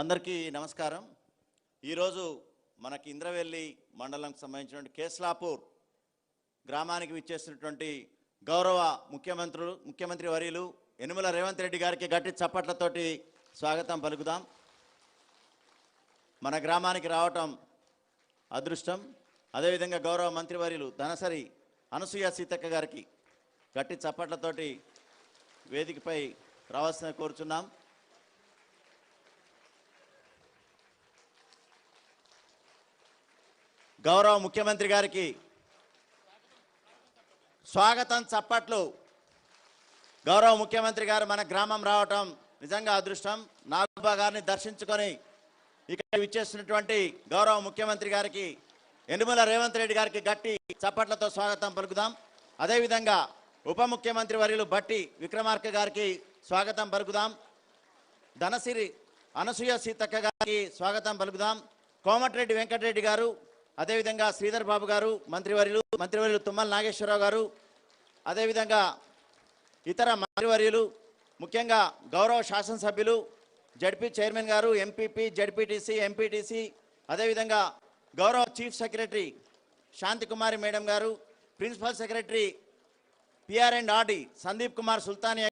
అందరికీ నమస్కారం. ఈరోజు మనకి ఇంద్రవెల్లి మండలంకి సంబంధించినటువంటి కేస్లాపూర్ గ్రామానికి విచ్చేసినటువంటి గౌరవ ముఖ్యమంత్రులు ముఖ్యమంత్రి వర్యులు యనుమల రేవంత్ రెడ్డి గారికి గట్టి చప్పట్లతోటి స్వాగతం పలుకుదాం. మన గ్రామానికి రావటం అదృష్టం. అదేవిధంగా గౌరవ మంత్రివర్యులు ధనసరి అనసూయ సీతక్క గారికి గట్టి చప్పట్లతోటి వేదికపై రావాల్సిన కోరుచున్నాం. గౌరవ ముఖ్యమంత్రి గారికి స్వాగతం చప్పట్లు. గౌరవ ముఖ్యమంత్రి గారు మన గ్రామం రావటం నిజంగా అదృష్టం. నాగబా గారిని దర్శించుకొని ఇక్కడ విచ్చేస్తున్నటువంటి గౌరవ ముఖ్యమంత్రి గారికి ఎనుమల రేవంత్ రెడ్డి గారికి గట్టి చప్పట్లతో స్వాగతం పలుకుదాం. అదేవిధంగా ఉప ముఖ్యమంత్రి వర్యులు బట్టి విక్రమార్క గారికి స్వాగతం పలుకుదాం. ధనసిరి అనసూయ సీతక్క గారికి స్వాగతం పలుకుదాం. కోమటిరెడ్డి వెంకటరెడ్డి గారు అదేవిధంగా శ్రీధర్ బాబు గారు మంత్రివర్యులు మంత్రివర్యులు తుమ్మల నాగేశ్వరరావు గారు అదేవిధంగా ఇతర మంత్రివర్యులు ముఖ్యంగా గౌరవ శాసనసభ్యులు జడ్పీ చైర్మన్ గారు ఎంపీపీ జడ్పీటీసీ ఎంపీటీసీ అదేవిధంగా గౌరవ చీఫ్ సెక్రటరీ శాంతికుమారి మేడం గారు principal secretary PR and RD Sandeep Kumar Sultania